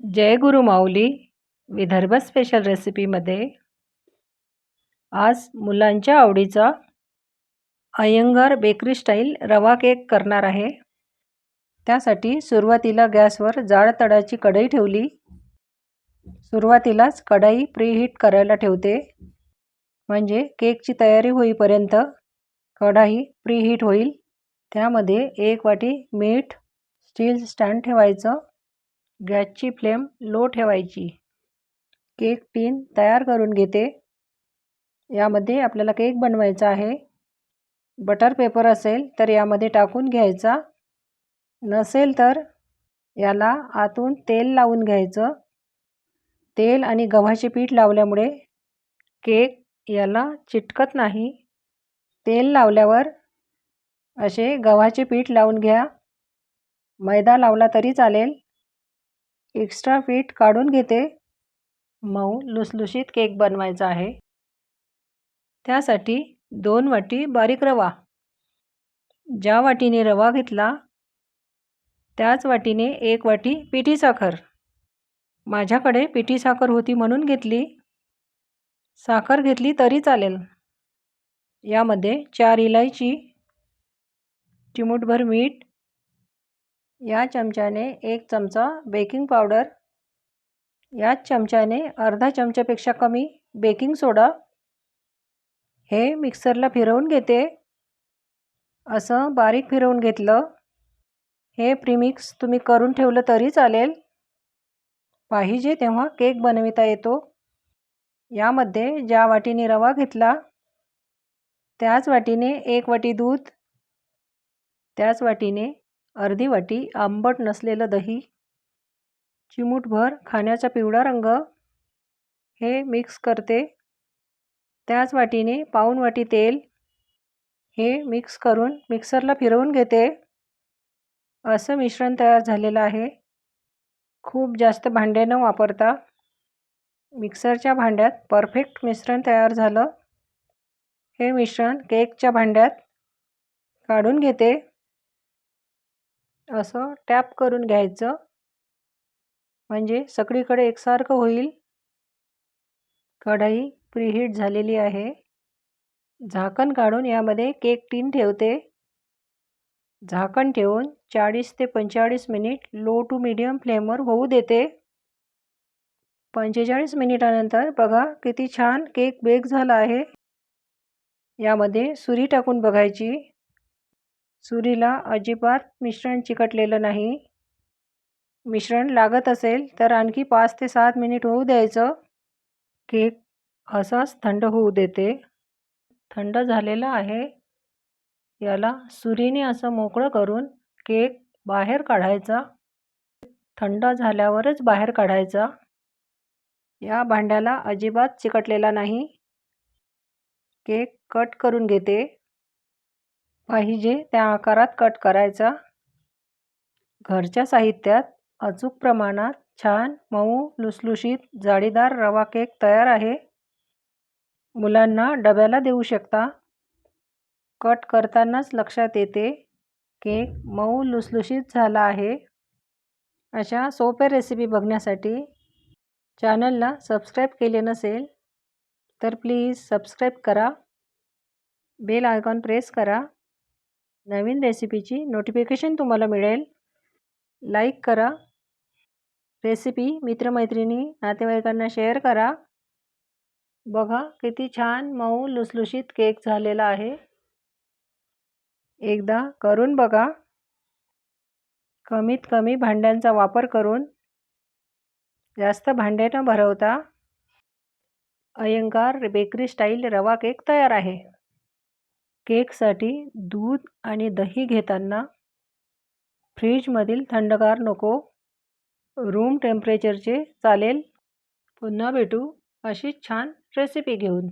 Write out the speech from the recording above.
जय गुरु माऊली. Vidarbha special रेसिपीमध्ये आज मुलांच्या आवडीचा अयंगार बेकरी स्टाईल रवा केक करणार आहे. त्यासाठी सुरुवातीला गॅसवर जाड तडाची कढई ठेवली. सुरुवातीलाच कढई प्रीहीट करायला ठेवते. म्हणजे केकची तयारी होईपर्यंत कढाई प्रीहीट होईल. त्यामध्ये एक वाटी मीठ स्टील स्टँड ठेवायचं. गॅसची फ्लेम लो ठेवायची. केक टीन तयार करून घेते. यामध्ये आपल्याला केक बनवायचा आहे. बटर पेपर असेल तर यामध्ये टाकून घ्यायचा. नसेल तर याला आतून तेल लावून घ्यायचं. तेल आणि गव्हाचे पीठ लावल्यामुळे केक याला चिटकत नाही. तेल लावल्यावर असे गव्हाचे पीठ लावून घ्या. मैदा लावला तरी चालेल. एक्स्ट्रा पीठ काढून घेते. मऊ लुसलुशीत केक बनवायचा आहे. त्यासाठी दोन वाटी बारीक रवा. ज्या वाटीने रवा घेतला त्याच वाटीने एक वाटी पिठी साखर. माझ्याकडे पिठी साखर होती म्हणून घेतली. साखर घेतली तरी चालेल. यामध्ये चार इलायची चिमूटभर मीठ या चमच्याने एक चमचा बेकिंग पावडर याच चमच्याने अर्धा चमच्यापेक्षा कमी बेकिंग सोडा हे मिक्सरला फिरवून घेते. असं बारीक फिरवून घेतलं. हे प्रीमिक्स तुम्ही करून ठेवलं तरी चालेल. पाहिजे तेव्हा केक बनविता येतो. यामध्ये ज्या वाटीने रवा घेतला त्याच वाटीने एक वाटी दूध त्याच वाटीने अर्धी वाटी आंबट नसलेलं दही चिमूटभर खाण्याचा पिवळा रंग हे मिक्स करते. त्याच वाटीने पाऊन वाटी तेल हे मिक्स करून मिक्सरला फिरवून घेते. असं मिश्रण तयार झालेलं आहे. खूप जास्त भांडे न वापरता मिक्सरच्या भांड्यात परफेक्ट मिश्रण तयार झालं. हे मिश्रण केकच्या भांड्यात काढून घेते. असं टॅप करून घ्यायचं. म्हणजे सगळीकडे एकसारखं होईल. कढाई प्रीहीट झालेली आहे. झाकण काढून यामध्ये केक टीन ठेवते. झाकण ठेवून चाळीस ते पंचेचाळीस मिनिट लो टू मीडियम फ्लेमवर होऊ देते. पंचेचाळीस मिनिटानंतर बघा किती छान केक बेक झाला आहे. यामध्ये सुरी टाकून बघायची. सुरीला अजिबात मिश्रण चिकटलेलं नाही. मिश्रण लागत असेल तर आणखी पाच ते सात मिनिट होऊ द्यायचं. केक असाच थंड होऊ देते. थंड झालेला आहे. याला सुरीने असं मोकळं करून केक बाहेर काढायचा. थंड झाल्यावरच बाहेर काढायचा. या भांड्याला अजिबात चिकटलेला नाही. केक कट करून घेते. पाहिजे त्या आकारात कट करायचा. घरच्या साहित्यात अचूक प्रमाणात छान मऊ लुसलुशीत जाळीदार रवा केक तयार आहे. मुलांना डब्याला देऊ शकता. कट करतानाच लक्षात येते केक मऊ लुसलुशीत झाला आहे. अशा सोप्या रेसिपी बघण्यासाठी चॅनलला सबस्क्राईब केले नसेल तर प्लीज सबस्क्राईब करा. बेल आयकॉन प्रेस करा. नवीन रेसिपीची नोटिफिकेशन तुम्हाला मिळेल. लाईक करा. रेसिपी मित्रमैत्रिणी नातेवाईकांना शेअर करा. बघा किती छान मऊ लुसलुशीत केक झालेला आहे. एकदा करून बघा. कमीत कमी भांड्यांचा वापर करून. जास्त भांडे न भरवता. अयंगार बेकरी स्टाईल रवा केक तयार आहे. केकसाठी दूध आणि दही घेताना फ्रीजमधील थंडगार नको. रूम टेम्परेचरचे चालेल. पुन्हा भेटू अशीच छान रेसिपी घेऊन.